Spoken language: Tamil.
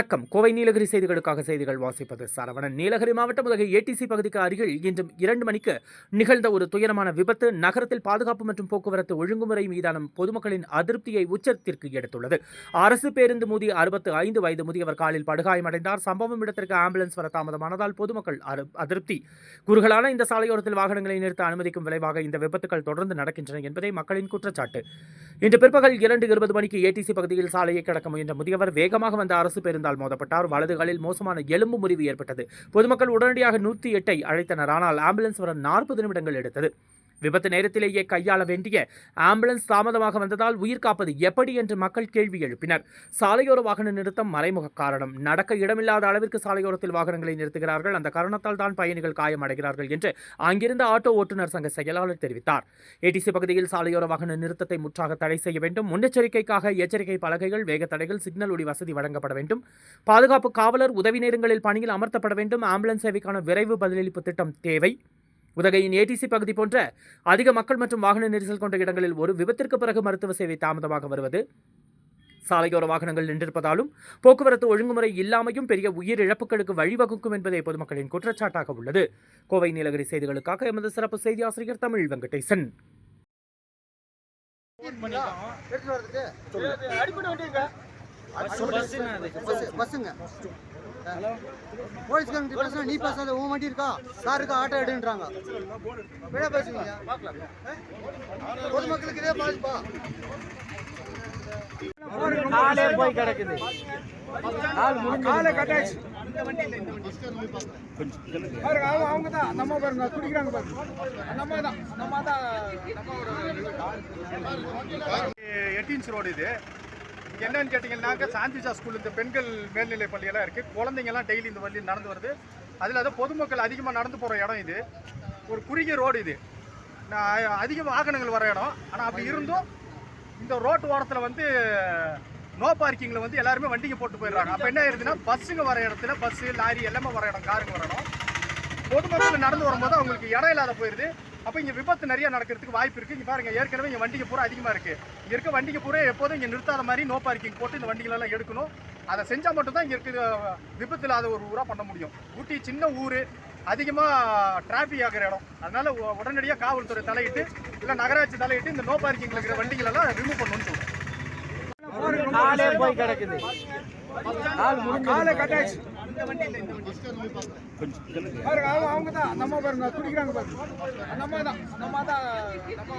வணக்கம். கோவை நீலகிரி செய்திகளுக்காக செய்திகள் வாசிப்பது சரவணன். நீலகிரி மாவட்டம் உதகை ஏடிசி பகுதிக்கு அருகில் இன்று இரண்டு மணிக்கு நிகழ்ந்த ஒரு துயரமான விபத்து நகரத்தில் பாதுகாப்பு மற்றும் போக்குவரத்து ஒழுங்குமுறை மீதான பொதுமக்களின் அதிருப்தியை உச்சத்திற்கு எடுத்துள்ளது. அரசு பேருந்து மோதி அறுபத்து ஐந்து வயது முதியவர் காலில் படுகாயமடைந்தார். சம்பவம் இடத்திற்கு ஆம்புலன்ஸ் வர தாமதமானதால் பொதுமக்கள் அரு- அதிருப்தி. குறுகலான இந்த சாலையோரத்தில் வாகனங்களை நிறுத்த அனுமதிக்கும் விளைவாக இந்த விபத்துகள் தொடர்ந்து நடக்கின்றன என்பதே மக்களின் குற்றச்சாட்டு. இன்று பிற்பகல் இரண்டு இருபது மணிக்கு ஏடிசி பகுதியில் சாலையை கடக்க முயன்ற முதியவர் வேகமாக வந்த அரசு பேருந்தால் மோதப்பட்டார். வலதுகளில் மோசமான எலும்பு முறிவு ஏற்பட்டது. பொதுமக்கள் உடனடியாக நூற்றி எட்டை அழைத்தனர். ஆனால் ஆம்புலன்ஸ் வர நாற்பது நிமிடங்கள் எடுத்தது. விபத்து நேரத்திலேயே கையாள வேண்டிய ஆம்புலன்ஸ் தாமதமாக வந்ததால் உயிர் காப்பது எப்படி என்று மக்கள் கேள்வி எழுப்பினர். சாலையோர வாகன நிறுத்தம் மறைமுக காரணம். நடக்க இடமில்லாத அளவிற்கு சாலையோரத்தில் வாகனங்களை நிறுத்துகிறார்கள். அந்த காரணத்தால் தான் பயணிகள் காயமடைகிறார்கள் என்று அங்கிருந்த ஆட்டோ ஓட்டுநர் சங்க செயலாளர் தெரிவித்தார். ஏடிசி பகுதியில் சாலையோர வாகன நிறுத்தத்தை முற்றாக தடை செய்ய வேண்டும். முன்னெச்சரிக்கைக்காக எச்சரிக்கை பலகைகள் வேக தடைகள் சிக்னல் ஒளி வசதி வழங்கப்பட வேண்டும். பாதுகாப்பு காவலர் உதவி நேரங்களில் பணியில் அமர்த்தப்பட வேண்டும். ஆம்புலன்ஸ் சேவைக்கான விரைவு பதிலளிப்பு திட்டம் தேவை. உதகையின் ஏடிசி பகுதி போன்ற அதிக மக்கள் மற்றும் வாகன நெரிசல் கொண்ட இடங்களில் ஒரு விபத்திற்கு பிறகு மருத்துவ சேவை தாமதமாக வருவது? சாலையோர வாகனங்கள் நின்றிருப்பதாலும் போக்குவரத்து ஒழுங்குமுறை இல்லாமையும் பெரிய உயிரிழப்புகளுக்கு வழிவகுக்கும் என்பதே பொதுமக்களின் குற்றச்சாட்டாக உள்ளது. கோவை நீலகிரி செய்திகளுக்காக எமது சிறப்பு செய்தி ஆசிரியர் தமிழ் வெங்கடேசன். அடிப்படை பஸ் பஸ்ஸுங்க போலீஸ்காரங்க பேசுனா நீ பேசாத உன் வண்டி இருக்கா? கார் இருக்கா? ஆட்டோ எடுன்றாங்க. விட பேசுவீங்க. பொதுமக்களுக்கு இதே பாதிப்பா. காலே போய் கிடக்குது. காலை கட்டாச்சு பாருங்க அவங்க அவங்க தான் நம்ம பாருங்க குடிக்கிறாங்க பாருங்க. நம்ம தான். நம்ம தான் எட்டு இன்ச் ரோடு இது. என்னன்னு கேட்டிங்கன்னாக்க சாந்திஜா ஸ்கூல் இந்த பெண்கள் மேல்நிலை பள்ளியெல்லாம் இருக்குது குழந்தைங்கலாம் டெய்லி இந்த வழி நடந்து வருது. அதில் அதான் பொதுமக்கள் அதிகமாக நடந்து போகிற இடம் இது. ஒரு குறுகிய ரோடு இது. நான் அதிக வாகனங்கள் வர இடம். ஆனால் அப்படி இருந்தும் இந்த ரோட்டு ஓரத்தில் வந்து நோ பார்க்கிங்கில் வந்து எல்லாருமே வண்டிங்க போட்டு போயிடுறாங்க. அப்போ என்ன ஆயிருதுன்னா பஸ்ஸுங்க வர இடத்துல பஸ்ஸு லாரி எல்லாமே வர இடம் காருங்க வர இடம். பொதுமக்கள் நடந்து வரும்போது அவங்களுக்கு இடம் இல்லாத போயிடுது அப்போ இங்கே விபத்து நிறைய நடக்கிறதுக்கு வாய்ப்பு இருக்குது இங்கே பாருங்க ஏற்கனவே இங்கே வண்டிங்க பூரா அதிகமாக இருக்குது இங்கே இருக்க வண்டிங்க பூரா எப்போதும் இங்கே நிறுத்தாத மாதிரி நோ பார்க்கிங் போட்டு இந்த வண்டிகளெல்லாம் எடுக்கணும். அதை செஞ்சால் மட்டும்தான் இங்கே இருக்கிற விபத்து இல்லாத ஒரு ஊராக பண்ண முடியும். ஊட்டி சின்ன ஊர் அதிகமாக டிராஃபிக் ஆகிற இடம். அதனால உடனடியாக காவல்துறை தலையிட்டு இல்லை நகராட்சி தலையிட்டு இந்த நோ பார்க்கிங்கில் இருக்கிற வண்டிகளெல்லாம் ரிமூவ் பண்ணணும்னு சொல்லுவோம் காலே போய் கிடக்குது. காலை கட்டாச்சு. பாருங்க அவங்க அவங்க தான். நம்ம பாருங்க குடிக்கிறாங்க பாருங்க. நம்ம தான் நம்ம தான் நம்ம